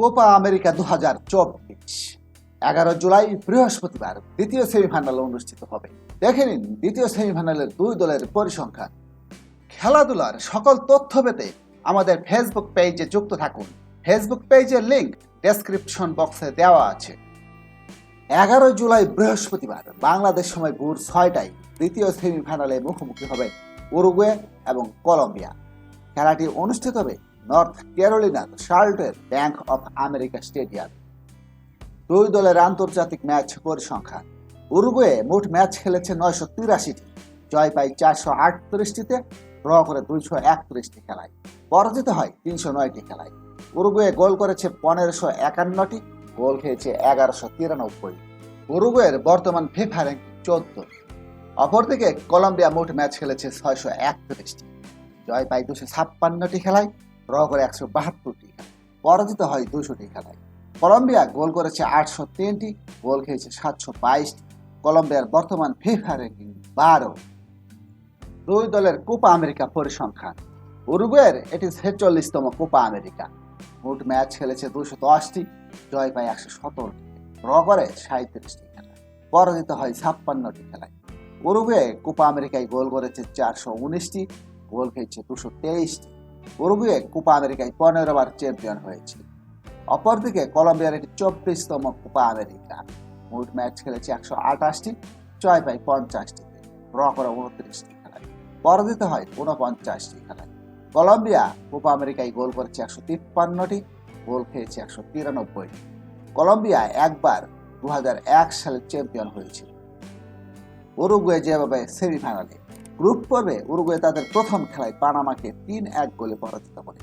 Copa America দু হাজার চব্বিশ। এগারো জুলাই বৃহস্পতিবার দ্বিতীয় সেমিফাইনাল অনুষ্ঠিত হবে। দেখে নিন দ্বিতীয় সেমিফাইনালের দুই দলের পরিসংখ্যান। খেলাধুলার সকল তথ্য পেতে আমাদের ফেসবুক পেজে যুক্ত থাকুন। ফেসবুক পেজের লিঙ্ক ডেসক্রিপশন বক্সে দেওয়া আছে। এগারো জুলাই বৃহস্পতিবার বাংলাদেশ সময় ভোর ছয়টায় দ্বিতীয় সেমিফাইনালে মুখোমুখি হবে উরুগুয়ে এবং কলম্বিয়া। খেলাটি অনুষ্ঠিত হবে নর্থ ক্যারোলিনার শার্লটের ব্যাংক অফ আমেরিকা স্টেডিয়াম দুই দলের আন্তর্জাতিক ম্যাচ পরিসংখ্যান। উরুগুয়ে মোট ম্যাচ খেলেছে নয়শো তিরাশিটি। জয় পায় চারশো আটত্রিশটিতে, ড্র করে দুইশো একত্রিশটি খেলায়। পরাজিত হয় তিনশো নয়টি খেলায়। উরুগুয়ে গোল করেছে পনেরোশো একান্নটি, গোল খেয়েছে এগারোশো তিরানব্বই। উরুগুয়ের বর্তমান ফিফা র্যাঙ্ক চোদ্দ। অপরদিকে কলম্বিয়া মোট ম্যাচ খেলেছে ছয়শো একত্রিশটি। জয় পায় দুশো ছাপ্পান্নটি খেলায় ড্র করে একশো বাহাত্তরটি পরাজিত হয় দুশোটি খেলায়। কলম্বিয়া গোল করেছে আটশো তিনটি, গোল খেয়েছে সাতশো বাইশটি। কলম্বিয়ার বর্তমান ফিফা র্যাঙ্কিং বারো। দুই দলের কোপা আমেরিকা পরিসংখ্যান। উরুগুয়ের, এটি ছেচল্লিশতম কোপা আমেরিকা। মোট ম্যাচ খেলেছে দুশো দশটি, জয় পায় একশো সতেরোটি। ড্র করে সাঁত্রিশটি খেলায়। পরাজিত হয় ছাপ্পান্নটি খেলায়। উরুগুয়ে কোপা আমেরিকায় গোল করেছে চারশো উনিশটি, গোল খেয়েছে দুশো তেইশটি। উরুগুয়ে কোপা আমেরিকায় পনেরো বার চ্যাম্পিয়ন হয়েছে। অপরদিকে কলম্বিয়ার এটি চব্বিশতম কোপা আমেরিকা। মোট ম্যাচ খেলেছে একশো আঠাশটি জয় পায় পঞ্চাশটি ড্র করে উনত্রিশটি খেলায়। পরাজিত হয় ঊনপঞ্চাশটি খেলায়। কলম্বিয়া কোপা আমেরিকায় গোল করেছে একশো তিপ্পান্নটি, গোল খেয়েছে একশো তিরানব্বইটি। কলম্বিয়া একবার দু হাজার এক সালে চ্যাম্পিয়ন হয়েছিল। উরুগুয়ে যেভাবে সেমিফাইনালে গ্রুপ পর্বে উরুগুয়ে তাদের প্রথম খেলায় পানামাকে তিন এক গোলে পরাজিত করে।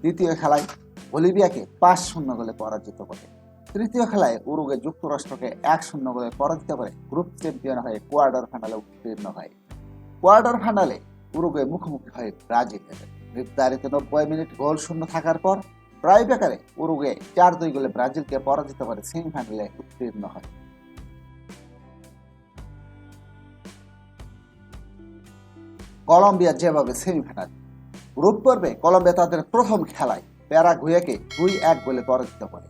দ্বিতীয় খেলায় বলিভিয়াকে পাঁচ শূন্য গোলে পরাজিত করে। তৃতীয় খেলায় উরুগে যুক্তরাষ্ট্রকে এক শূন্য গোলে পরাজিত করে গ্রুপ চ্যাম্পিয়ন হয়ে কোয়ার্টার ফাইনালে উত্তীর্ণ হয়। কোয়ার্টার ফাইনালে উরুগে মুখোমুখি হয় ব্রাজিলের নির্ধারিত নব্বই মিনিট গোল শূন্য থাকার পর ট্রাই বেকারে উরুগে চার দুই গোলে ব্রাজিলকে পরাজিত করে সেমিফাইনালে উত্তীর্ণ হয়। কলম্বিয়া যেভাবে সেমিফাইনাল গ্রুপ পর্বে কলম্বিয়া তাদের প্রথম খেলায় প্যারাগুয়েকে দুই এক গোলে পরাজিত করে।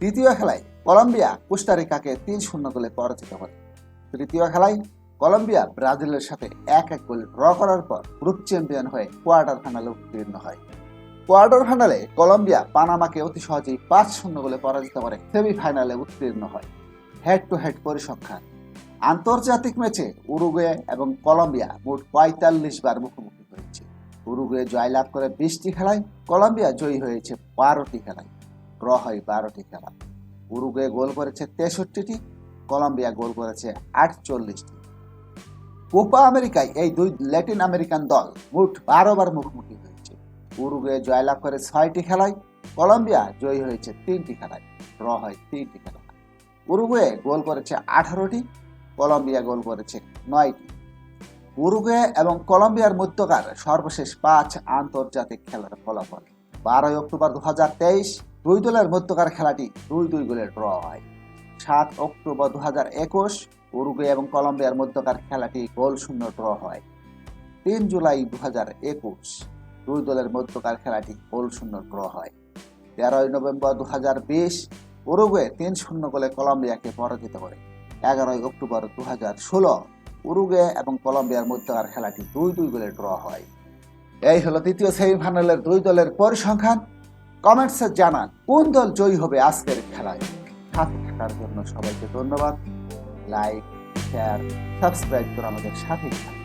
দ্বিতীয় খেলায় কলম্বিয়া কোস্টারিকাকে তিন শূন্য গোলে পরাজিত করে। তৃতীয় খেলায় কলম্বিয়া ব্রাজিলের সাথে এক এক গোলে ড্র করার পর গ্রুপ চ্যাম্পিয়ন হয়ে কোয়ার্টার ফাইনালে উত্তীর্ণ হয়। কোয়ার্টার ফাইনালে কলম্বিয়া পানামাকে অতি সহজেই পাঁচ শূন্য গোলে পরাজিত করে সেমিফাইনালে উত্তীর্ণ হয়। হেড টু হেড পরিসংখ্যান আন্তর্জাতিক ম্যাচে উরুগুয়ে এবং কলম্বিয়া মোট পঁয়তাল্লিশ বার মুখোমুখি হয়েছে। উরুগুয়ে জয়লাভ করে বিশটি খেলায় কলম্বিয়া জয়ী হয়েছে বারোটি খেলায় ড্র হয় বারোটি খেলা। উরুগুয়ে গোল করেছে তেষট্টিটি, কলম্বিয়া গোল করেছে আটচল্লিশটি। কোপা আমেরিকায় এই দুই ল্যাটিন আমেরিকান দল মোট বারো বার মুখোমুখি হয়েছে। উরুগুয়ে জয়লাভ করে ছয়টি খেলায়, কলম্বিয়া জয়ী হয়েছে তিনটি খেলায় ড্র হয় তিনটি খেলা উরুগুয়ে গোল করেছে আঠারোটি কলম্বিয়া গোল করেছে নয়টি। উরুগুয়ে এবং কলম্বিয়ার মধ্যকার সর্বশেষ পাঁচ আন্তর্জাতিক খেলার ফলাফল। বারোই অক্টোবর দু হাজার তেইশ, দুই দলের মধ্যকার খেলাটি দুই দুই গোলে ড্র হয়। সাত অক্টোবর দু হাজার একুশ, উরুগুয়ে এবং কলম্বিয়ার মধ্যকার খেলাটি গোল শূন্য ড্র হয়। তিন জুলাই দু হাজার একুশ, দুই দলের মধ্যকার খেলাটি গোল শূন্য ড্র হয়। তেরোই নভেম্বর দু হাজার বিশ, উরুগুয়ে তিন শূন্য গোলে কলম্বিয়াকে পরাজিত করে। এগারোই অক্টোবর দু হাজার ষোলো। উরুগে এবং কলম্বিয়ার মধ্যকার খেলাটি দুই দুই গোলে ড্র হয়। এই হলো দ্বিতীয় সেমিফাইনালের দুই দলের পরিসংখ্যান। কমেন্টসে জানান, কোন দল জয়ী হবে আজকের খেলায়? সাথে থাকার জন্য সবাইকে ধন্যবাদ। লাইক, শেয়ার, সাবস্ক্রাইব করে আমাদের সাথে থাকুন।